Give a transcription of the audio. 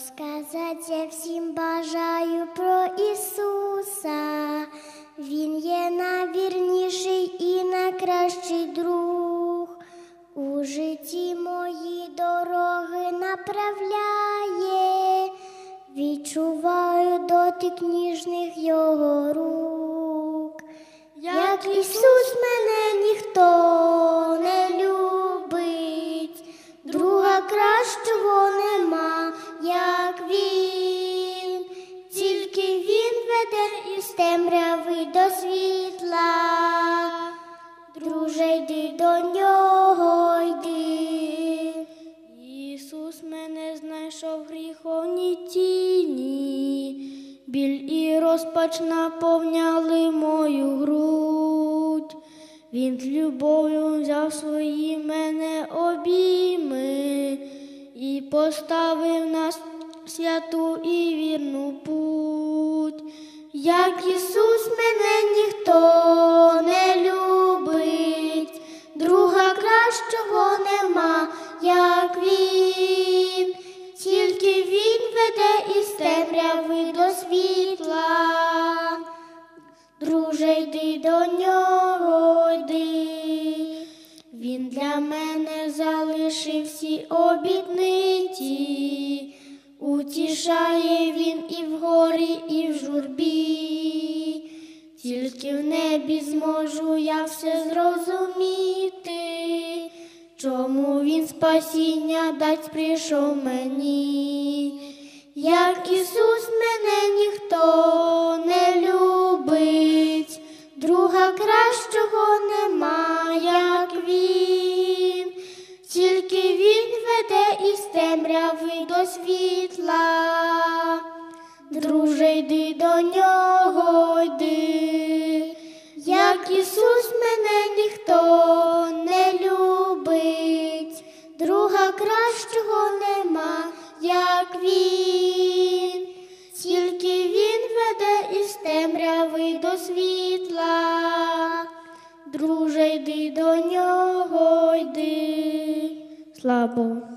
Розказати я всім бажаю про Ісуса. Він є найвірніший і найкращий друг. У житті мої дороги направляє, відчуваю дотик ніжних його із темряви до світла. Друже, йди до нього, йди. Ісус мене знайшов в гріховній тіні, біль і розпач наповняли мою грудь. Він з любов'ю взяв свої мене обійми і поставив нас святу і вірну путь. Як Ісус мене ніхто не любить, друга кращого нема, як він, тільки він веде із темряви до світла. Друже, йди до нього, йди. Він для мене залишив всі обітниці, утішає він і в горі, і в журбі. Тільки в небі зможу я все зрозуміти, чому він спасіння дать прийшов мені. Як Ісус мене ніхто не любить, друга кращого нема, як він, тільки він веде із темряви до світла. Друже, йди до нього, йди, до світла. Друже, йди до нього, йди. Слава Богу.